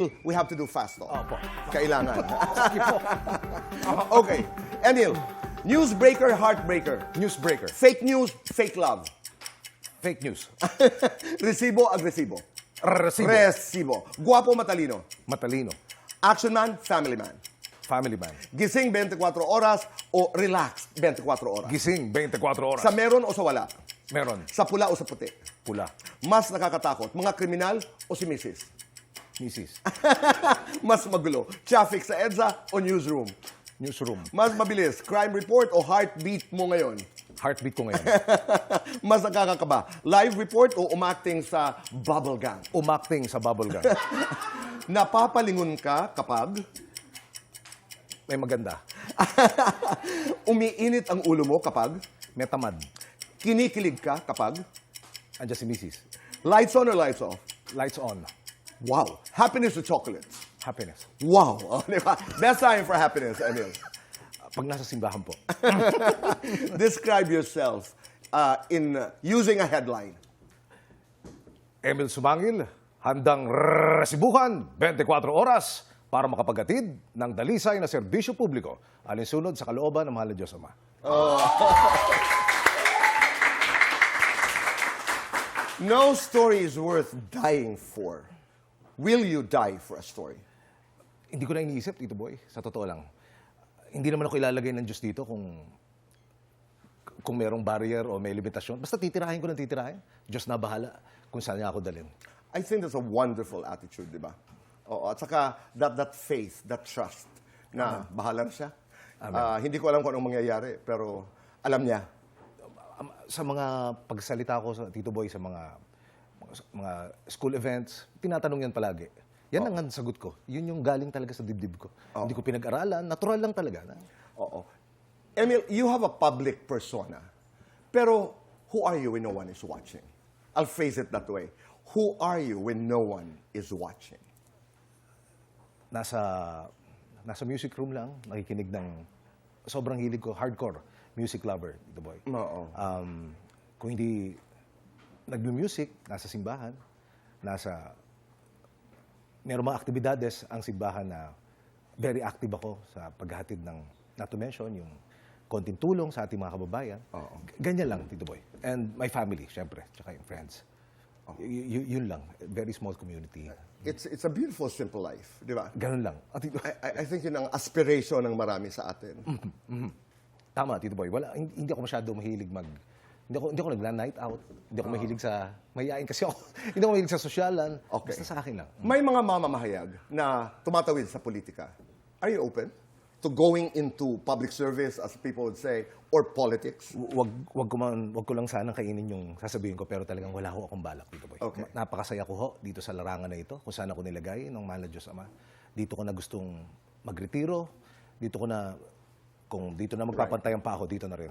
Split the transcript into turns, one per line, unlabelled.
we have to do fast talk.
Opo.
Kailangan. Okay. Emil, newsbreaker, heartbreaker.
Newsbreaker.
Fake news, fake love.
Fake news.
Resibo, agresibo.
Resibo.
Resibo. Guwapo, matalino.
Matalino.
Action man, family man.
Family man.
Gising 24 oras o relaxed 24 oras.
Gising 24 oras.
Sa meron o sa wala.
Meron.
Sa pula o sa puti.
Pula.
Mas nakakatakot, mga kriminal o si Mrs.
Mrs.
Mas magulo, traffic sa EDSA o newsroom.
Newsroom.
Mas mabilis, crime report o heartbeat mo ngayon.
Heartbeat ko ngayon.
Mas nakakakaba, live report o umacting sa bubble gang.
Umakting sa bubble gun.
Napapalingon ka kapag
May maganda.
umiinit ang ulo mo kapag
May tamad.
kinikilig ka kapag
Andiyan si Mrs.
lights on or lights off.
Lights on.
Wow. Happiness or chocolates.
Happiness.
Wow. Oh, di ba? Best time for happiness, Emil.
Pag nasa simbahan po.
Describe yourself uh, in uh, using a headline.
Emil Sumangil, handang resibuhan 24 oras para makapaghatid ng dalisay na serbisyo publiko alinsunod sa kalooban ng mahal na Diyos Ama.
No story is worth dying for. Will you die for a story?
Hindi ko na iniisip, Tito Boy, sa totoo lang. Hindi naman ako ilalagay ng Diyos dito kung kung merong barrier o may limitasyon. Basta titirahin ko ng titirahin. Diyos na bahala kung saan niya ako dalhin.
I think that's a wonderful attitude, di ba? Oo, at saka that, that faith, that trust na bahala na siya. Ah, hindi ko alam kung anong mangyayari, pero alam niya.
Um, sa mga pagsalita ko sa Tito Boy sa mga mga, school events, tinatanong yan palagi. Yan ang ang sagot ko. Yun yung galing talaga sa dibdib ko. Hindi ko pinag-aralan, natural lang talaga. Na,
Oo. Emil, you have a public persona. Pero who are you when no one is watching? I'll phrase it that way. Who are you when no one is watching?
nasa nasa music room lang, nakikinig ng sobrang hilig ko, hardcore music lover, Tito Boy.
Oo.
Um, kung hindi nag-music, nasa simbahan, nasa meron mga aktibidades ang simbahan na very active ako sa paghahatid ng, not to mention, yung konting tulong sa ating mga kababayan.
Oo.
Ganyan lang, Tito Boy. And my family, syempre, tsaka yung friends. Y- y- yun lang. Very small community.
It's, it's a beautiful, simple life, di ba?
Ganun lang. Tito,
I, I- I think yun ang aspiration ng marami sa atin.
Tama, Tito Boy. Wala, hindi, hindi ako masyado mahilig mag... Hindi ako, hindi ako nagla-night out. Hindi ako mahilig sa... Mayayain kasi ako. hindi ako mahilig sa sosyalan.
Okay.
Basta sa akin lang.
May mga mamamahayag na tumatawid sa politika. Are you open to going into public service, as people would say, or politics?
Wag, wag, ko man, wag ko lang sanang kainin yung sasabihin ko, pero talagang wala ho akong balak, Tito Boy.
Okay.
Ma- Napakasaya ko ho dito sa larangan na ito, kung saan ako nilagay ng mahal na Diyos Ama. Dito ko na gustong magretiro. Dito ko na, kung dito na magpapantayan pa ako, dito na rin.